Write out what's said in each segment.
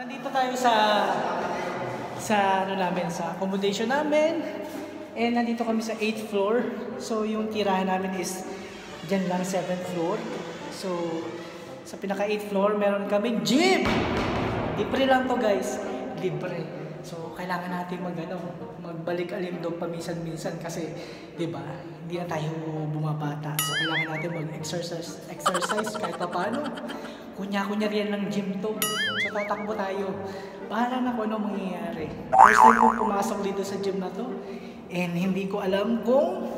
Nandito tayo sa sa ano namin sa accommodation namin. And nandito kami sa 8th floor. So yung tirahan namin is dyan lang 7th floor. So sa pinaka 8th floor meron kaming gym. Libre lang to guys. Libre. So kailangan natin mag ano, magbalik alimdog paminsan-minsan kasi 'di ba? Hindi na tayo bumabata. So kailangan natin mag-exercise exercise kahit pa paano. Kunya-kunya rin ng gym to. So tatakbo tayo. Bahala na kung ano mangyayari. First time ko pumasok dito sa gym na to. And hindi ko alam kung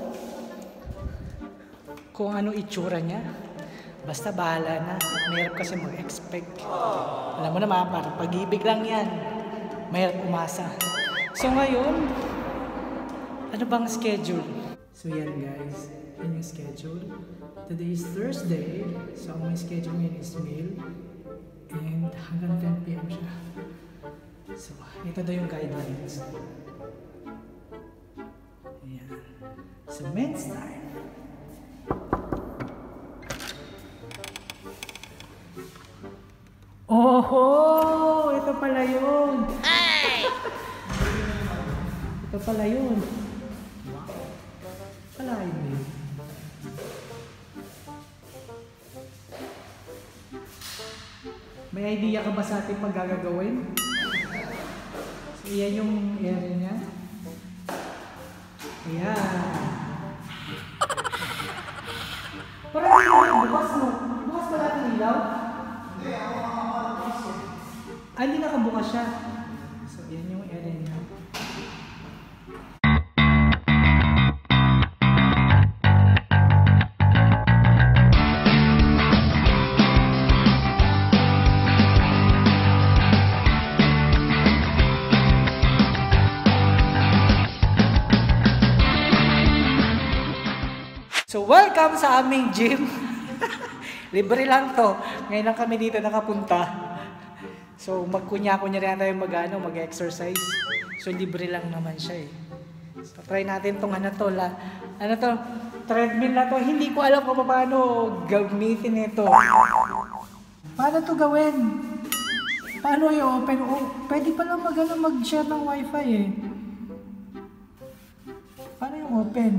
kung ano itsura niya. Basta bahala na. Mahirap kasi mag-expect. Alam mo naman, parang pag-ibig lang yan. Mahirap umasa. So ngayon, ano bang schedule? So yan guys, yan yung schedule. Today is Thursday, so ang may schedule ngayon is meal. And hanggang 10pm siya. So, ito daw yung guidelines. Ayan. So, men's time. Oho! Ito pala yun! ito pala yun. May idea ka ba sa ating magagawin? So, yan yung area niya. Ayan. Parang hindi mo bukas mo. Bukas ba natin ilaw? Ah, hindi nakabukas siya. Welcome sa aming gym. Libre lang to. Ngayon lang kami dito nakapunta. So, magkunya-kunya rin tayo mag, ano, mag-exercise. So, libre lang naman siya eh. So, try natin tong ano to. La, ano to? Treadmill na to. Hindi ko alam kung paano gamitin ito. Paano to gawin? Paano i-open? Oh, pwede pala mag, ano, mag-share ng wifi eh. Paano yung open?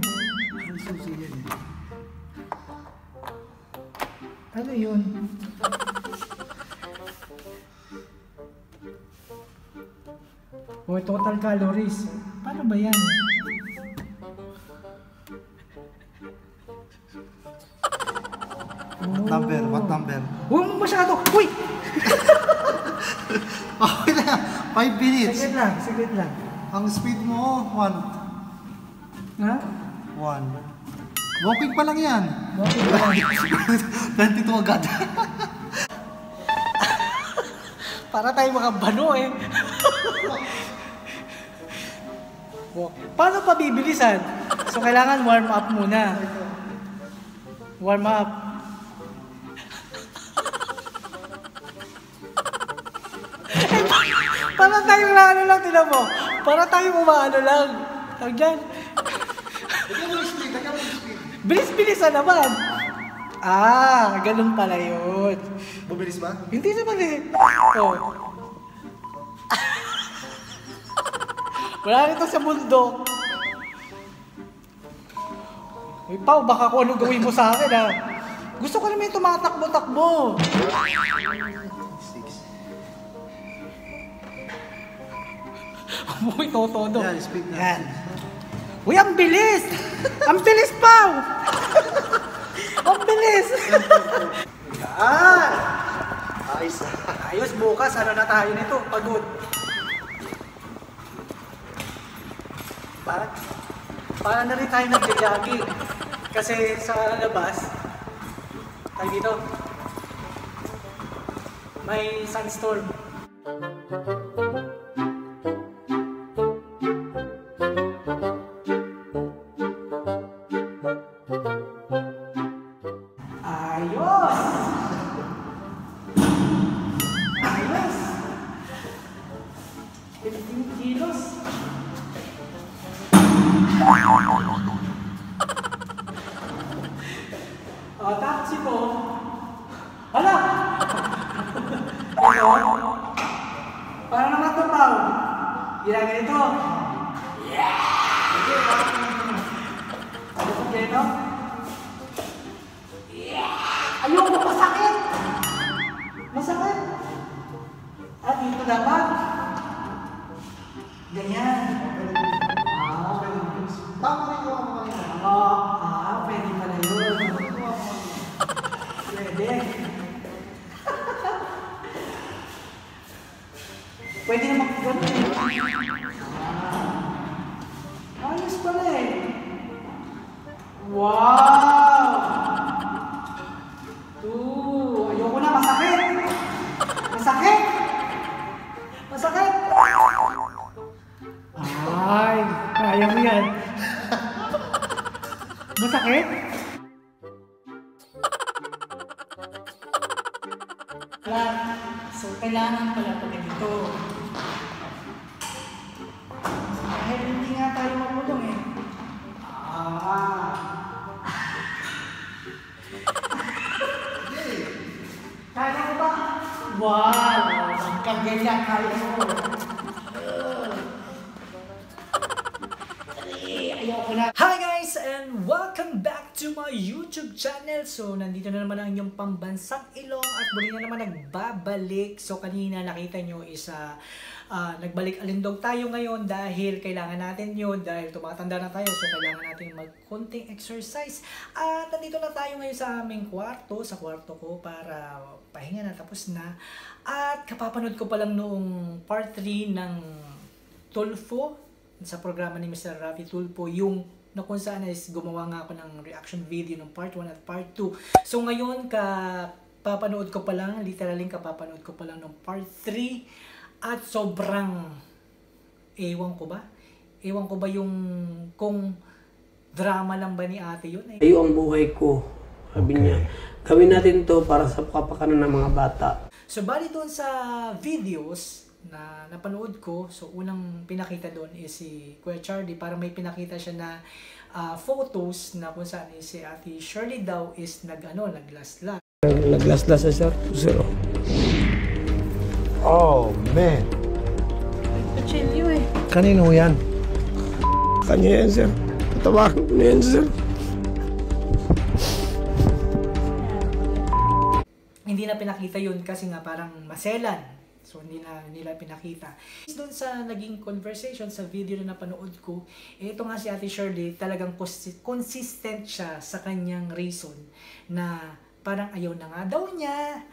Ano yun? O total calories. Paano ba yan? What number? What number? Huwag mo masyado! Uy! Okay na yan. 5 minutes. Saglit lang, saglit lang. Ang speed mo, 1. Ha? 1. Walking pa lang yan. 22 agad. Para tayo mga eh. Paano pa bibilisan? So kailangan warm up muna. Warm up. Eh, pa- Para tayo na ano lang, tinan mo. Para tayo umaano lang. Tawag dyan. Lagyan mo yung speed. Lagyan mo yung speed. Bilis-bilisan naman. Ah, ganun pala yun. Bubilis ba? Hindi naman eh. Oh. Wala nito sa mundo. Uy, Pao, baka kung ano gawin mo sa akin ha. Gusto ko naman yung tumatakbo-takbo. 6. Uy, totodo. Yan, speed na. Yan. Uy, ang bilis! ang bilis, Pao! ang bilis! Yan! Ayos. Ayos, bukas, ano na tayo nito? Pagod. Para, para na rin tayo nagja-jogging. Kasi sa labas, tayo dito, may sunstorm. Ah, ayos pala eh. Wow! Ooh, ayoko na, masakit! Masakit! Masakit! Ay, kaya mo yan. Masakit? Wala. So, kailangan pala pag ganito. Hindi nga tayo magulong eh. Ah. Kaya mo ba? Wow! Ganyan kaya mo. Hi guys and welcome back to my YouTube channel. So nandito na naman ang inyong pambansang ilong at muli na naman nagbabalik. So kanina nakita nyo is ah, ah, nagbalik alindog tayo ngayon dahil kailangan natin yun dahil tumatanda na tayo so kailangan natin magkonting exercise. At nandito na tayo ngayon sa aming kwarto, sa kwarto ko para pahinga na tapos na. At kapapanood ko pa lang noong part 3 ng Tulfo sa programa ni Mr. Rafi Tulpo yung na kung saan is gumawa nga ako ng reaction video ng part 1 at part 2. So ngayon ka papanood ko pa lang, literally kapapanood ko pa lang ng part 3 at sobrang ewan ko ba? Ewan ko ba yung kung drama lang ba ni ate yun? Eh, Tayo ang buhay ko. Sabi niya, gawin natin to para sa kapakanan ng mga bata. So bali doon sa videos na napanood ko, so unang pinakita doon is si Kuya Charlie para may pinakita siya na ah, photos na kung saan is si Ate Shirley daw is nag ano, naglaslas. Naglaslas na sir. Sir, oh. Man. Kutsilyo eh. Kanino yan? Kanya yan sir. Tatawagan ko na yan sir. Hindi na pinakita yun kasi nga parang maselan. So hindi na nila pinakita. Doon sa naging conversation sa video na napanood ko, eh, ito nga si Ate Shirley talagang consi- consistent siya sa kanyang reason na parang ayaw na nga daw niya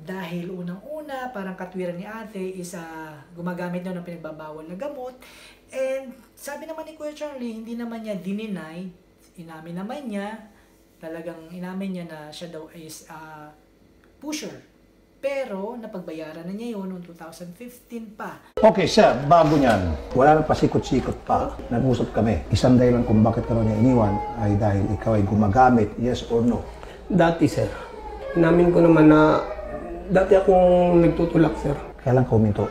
dahil unang-una parang katwiran ni ate is ah, gumagamit daw ng pinagbabawal na gamot. And sabi naman ni Kuya Charlie hindi naman niya dininay inamin naman niya. Talagang inamin niya na siya daw is ah, pusher. Pero napagbayaran na niya yun noong 2015 pa. Okay, sir, bago niyan, wala nang pasikot-sikot pa. Nag-usap kami. Isang dahilan kung bakit ka niya iniwan ay dahil ikaw ay gumagamit, yes or no. Dati sir, inamin ko naman na dati akong nagtutulak sir. Kailan ka huminto?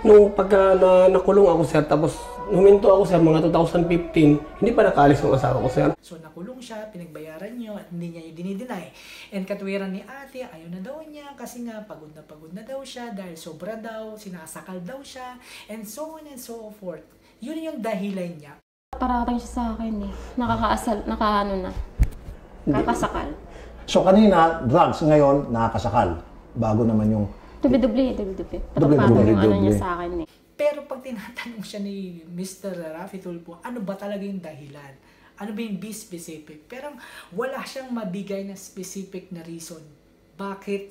Nung pagka na, nakulong ako sir, tapos huminto ako sir mga 2015, hindi pa nakaalis ng asawa ko sir. So nakulong siya, pinagbayaran niyo at hindi niya yung dinideny. And katwiran ni ate, ayaw na daw niya kasi nga pagod na pagod na daw siya dahil sobra daw, sinasakal daw siya, and so on and so forth. Yun yung dahilan niya. Parating siya sa akin eh. Nakakaasal, nakaano na. Kakasakal. So kanina, drugs, ngayon, nakakasakal. Bago naman yung... Dubi-dubli, dubi-dubli. Dubi-dubli, Patapatong yung ano niya sa akin eh. Pero pag tinatanong siya ni Mr. Rafi Tulpo, ano ba talaga yung dahilan? Ano ba yung be specific? Pero wala siyang mabigay na specific na reason. Bakit,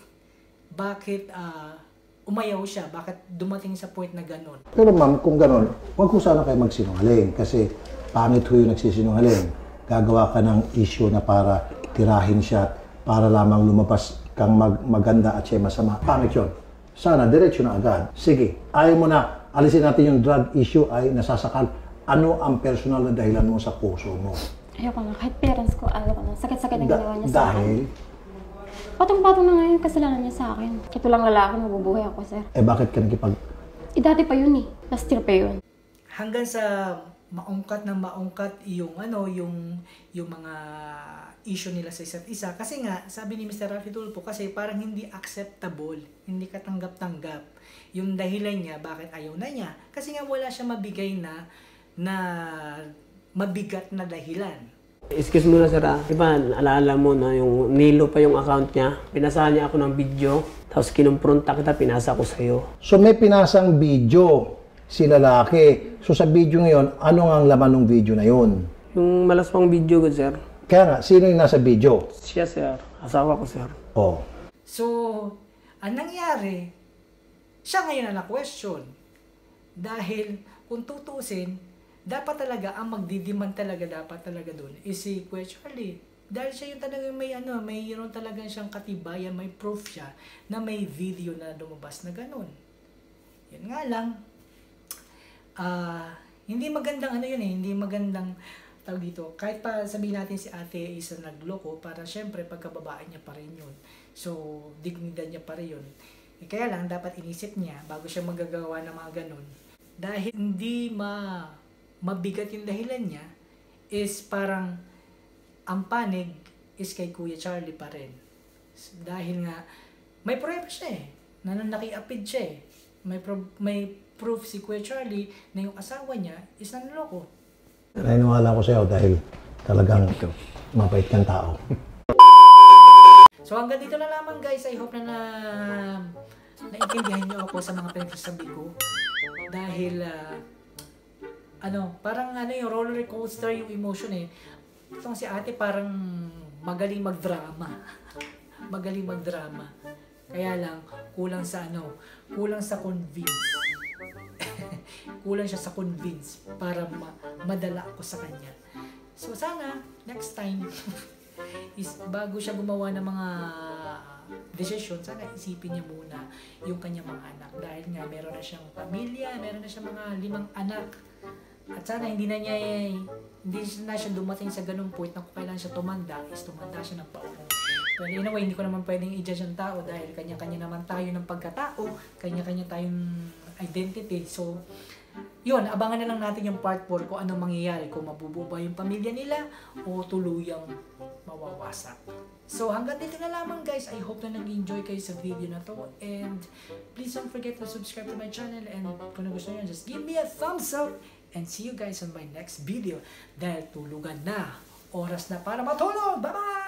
bakit ah, umayaw siya? Bakit dumating sa point na ganun? Pero ma'am, kung gano'n, huwag ko sana kayo magsinungaling kasi pangit ho yung nagsisinungaling. Gagawa ka ng issue na para tirahin siya para lamang lumabas kang mag- maganda at siya masama. Pangit yun. Sana, diretso na agad. Sige, ayaw mo na. Alisin natin yung drug issue ay nasasakal. Ano ang personal na dahilan mo sa puso mo? Ayoko na. Kahit parents ko, ayoko na. Sakit-sakit ang Da- ginawa niya sa akin. dahil, Patong-patong na nga yung kasalanan niya sa akin. Ito lang lalaki, mabubuhay ako, sir. eh bakit ka nakipag... Eh, dati pa yun eh. Last year pa yun. hanggang sa maungkat na maungkat yung ano yung yung mga issue nila sa isa't isa kasi nga sabi ni Mr. Rafi Tulfo kasi parang hindi acceptable hindi katanggap-tanggap yung dahilan niya bakit ayaw na niya. Kasi nga wala siya mabigay na na mabigat na dahilan. Excuse mo na sir ah. Diba, naalala mo na yung nilo pa yung account niya. Pinasahan niya ako ng video. Tapos kinumpronta kita, pinasa ko sa'yo. So may pinasang video si lalaki. So sa video ngayon, ano nga ang laman ng video na yun? Yung malaswang video ko sir. Kaya nga, sino yung nasa video? Siya sir. Asawa ko sir. Oh. So, ang nangyari, siya ngayon ang na-question. Dahil kung tutusin, dapat talaga, ang magdidiman talaga dapat talaga doon is si Charlie. Dahil siya yung talaga may ano, mayroon talaga siyang katibayan, may proof siya na may video na lumabas na ganun. Yan nga lang, ah, hindi magandang ano yun eh, hindi magandang tawag dito. Kahit pa sabihin natin si ate is na nagloko, para syempre pagkababae niya pa rin yun. So, dignidad niya pa rin yun. Eh, kaya lang, dapat inisip niya bago siya magagawa ng mga ganun. Dahil hindi ma mabigat yung dahilan niya, is parang ang panig is kay Kuya Charlie pa rin. Dahil nga, may prueba siya eh. Nananakiapid siya eh. May, pro- may proof si Kuya Charlie na yung asawa niya is nanloko. Naniniwala ko sa'yo dahil talagang mapait kang tao. So hanggang dito na lamang guys. I hope na na naintindihan niyo ako sa mga pinagsasabi ko. Dahil ah, ano, parang ano yung roller coaster yung emotion eh. Itong si ate parang magaling magdrama. magaling magdrama. Kaya lang, kulang sa ano, kulang sa convince. Kulang siya sa convince para ma- madala ako sa kanya. So sana, next time, is bago siya gumawa ng mga desisyon, sana isipin niya muna yung kanyang mga anak. Dahil nga meron na siyang pamilya, meron na siyang mga limang anak. At sana hindi na niya, hindi na siya dumating sa ganung point na kung kailan siya tumanda, is tumanda siya ng paupo. Pero in a way, hindi ko naman pwedeng i-judge ang tao dahil kanya-kanya naman tayo ng pagkatao, kanya-kanya tayong identity. So, yun, abangan na lang natin yung part 4 kung ano mangyayari, kung mabubuo ba yung pamilya nila o tuluyang mawawasak. So hanggang dito na lamang guys. I hope na nag-enjoy kayo sa video na to. And please don't forget to subscribe to my channel. And kung gusto nyo, just give me a thumbs up. And see you guys on my next video. Dahil tulugan na. Oras na para matulog. Bye-bye!